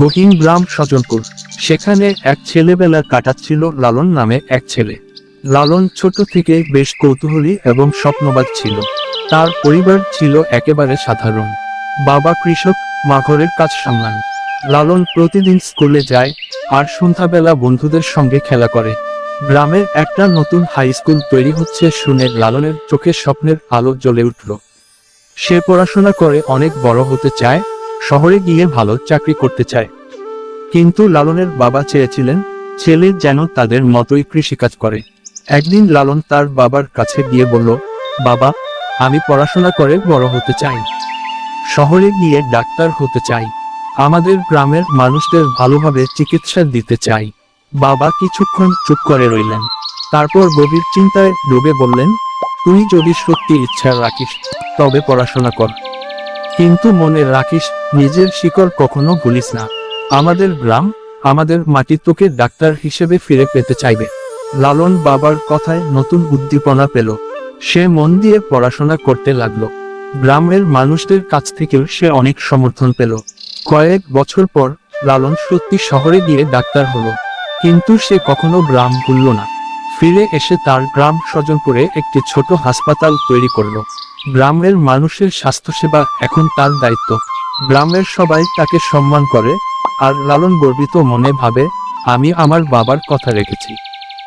গহীন গ্রাম সজনপুর সেখানে এক ছেলেবেলা কাটাচ্ছিল লালন নামে এক ছেলে। লালন ছোট থেকে বেশ কৌতূহলী এবং স্বপ্নবাদ ছিল। তার পরিবার ছিল একেবারে সাধারণ। বাবা কৃষক, মা ঘরের কাজ সামলান। লালন প্রতিদিন স্কুলে যায় আর সন্ধ্যাবেলা বন্ধুদের সঙ্গে খেলা করে। গ্রামের একটা নতুন হাই স্কুল তৈরি হচ্ছে শুনে লালনের চোখে স্বপ্নের আলো জ্বলে উঠল। সে পড়াশোনা করে অনেক বড় হতে চায় শহরে গিয়ে ভালো চাকরি করতে চায়। কিন্তু লালনের বাবা চেয়েছিলেন, ছেলে যেন তাদের মতোই কৃষিকাজ করে। একদিন লালন তার বাবার কাছে গিয়ে বলল, বাবা, আমি পড়াশোনা করে বড় হতে চাই। শহরে গিয়ে ডাক্তার হতে চাই। আমাদের গ্রামের মানুষদের ভালোভাবে চিকিৎসা দিতে চাই। বাবা কিছুক্ষণ চুপ করে রইলেন। তারপর গভীর চিন্তায় ডুবে বললেন, তুই যদি সত্যি ইচ্ছা রাখিস, তবে পড়াশোনা কর। কিন্তু মনে রাখিস, নিজের শিকড় কখনো ভুলিস না। আমাদের গ্রাম, আমাদের মাটি তোকে ডাক্তার হিসেবে ফিরে পেতে চাইবে। লালন বাবার কথায় নতুন উদ্দীপনা পেল। সে মন দিয়ে পড়াশোনা করতে লাগল। গ্রামের মানুষদের কাছ থেকেও সে অনেক সমর্থন পেল। কয়েক বছর পর, লালন সত্যি শহরে গিয়ে ডাক্তার হলো। কিন্তু সে কখনো গ্রাম ভুলল না। ফিরে এসে তার গ্রাম স্বজনপুরে একটি ছোট হাসপাতাল তৈরি করল। গ্রামের মানুষের স্বাস্থ্যসেবা এখন তার দায়িত্ব। গ্রামের সবাই তাকে সম্মান করে, আর লালন গর্বিত মনে ভাবে, আমি আমার বাবার কথা রেখেছি।